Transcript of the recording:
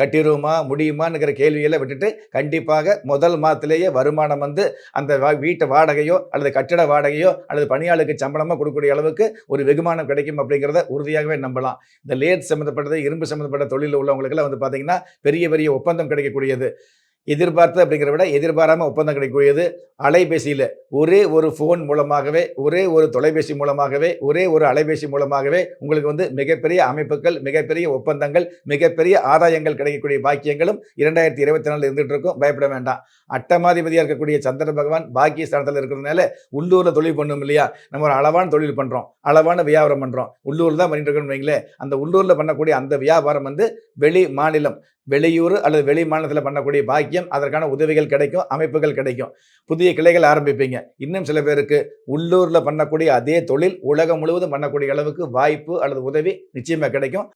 கட்டிடுவோமா முடியுமாங்கிற கேள்வியெல்லாம் விட்டுட்டு கண்டிப்பாக முதல் மாதத்திலேயே வருமானம் வந்து அந்த வா- வீட்டு வாடகையோ அல்லது கட்டிட வாடகையோ அல்லது பணியாளுக்கு சம்பளமாக கொடுக்கக்கூடிய அளவுக்கு ஒரு வெகுமானம் கிடைக்கும் அப்படிங்கிறத உறுதியாகவே நம்பலாம். இந்த லேட் சம்மந்தப்பட்டது இரும்பு சம்மந்தப்பட்ட தொழிலில் உள்ளவங்களுக்கெல்லாம் வந்து பார்த்தீங்கன்னா பெரிய பெரிய ஒப்பந்தம் கிடைக்கக்கூடியது. எதிர்பார்த்து அப்படிங்கிறத விட எதிர்பாராமல் ஒப்பந்தம் கிடைக்கக்கூடியது. அலைபேசியில் ஒரே ஒரு ஃபோன் மூலமாகவே ஒரே ஒரு தொலைபேசி மூலமாகவே ஒரே ஒரு அலைபேசி மூலமாகவே உங்களுக்கு வந்து மிகப்பெரிய அமைப்புகள் மிகப்பெரிய ஒப்பந்தங்கள் மிகப்பெரிய ஆதாயங்கள் கிடைக்கக்கூடிய பாக்கியங்களும் இரண்டாயிரத்தி இருபத்தி நாலில் இருந்துகிட்டு இருக்கும். பயப்பட வேண்டாம். அட்டமாதிபதியாக இருக்கக்கூடிய சந்திர பகவான் பாக்கிய ஸ்தானத்தில் இருக்கிறதுனால உள்ளூரில் தொழில் பண்ணும் இல்லையா? நம்ம ஒரு அளவான தொழில் பண்ணுறோம் அளவான வியாபாரம் பண்ணுறோம் உள்ளூர் தான் பண்ணிட்டு இருக்கோம்னு வைங்களேன். அந்த உள்ளூரில் பண்ணக்கூடிய அந்த வியாபாரம் வந்து வெளி மாநிலம் வெளியூர் அல்லது வெளி மாநிலத்தில் பண்ணக்கூடிய பாக்கியம் அதற்கான உதவிகள் கிடைக்கும் அமைப்புகள் கிடைக்கும். புதிய கிளைகள் ஆரம்பிப்பீங்க. இன்னும் சில பேருக்கு உள்ளூரில் பண்ணக்கூடிய அதே தொழில் உலகம் முழுவதும் பண்ணக்கூடிய அளவுக்கு வாய்ப்பு அல்லது உதவி நிச்சயமாக கிடைக்கும்.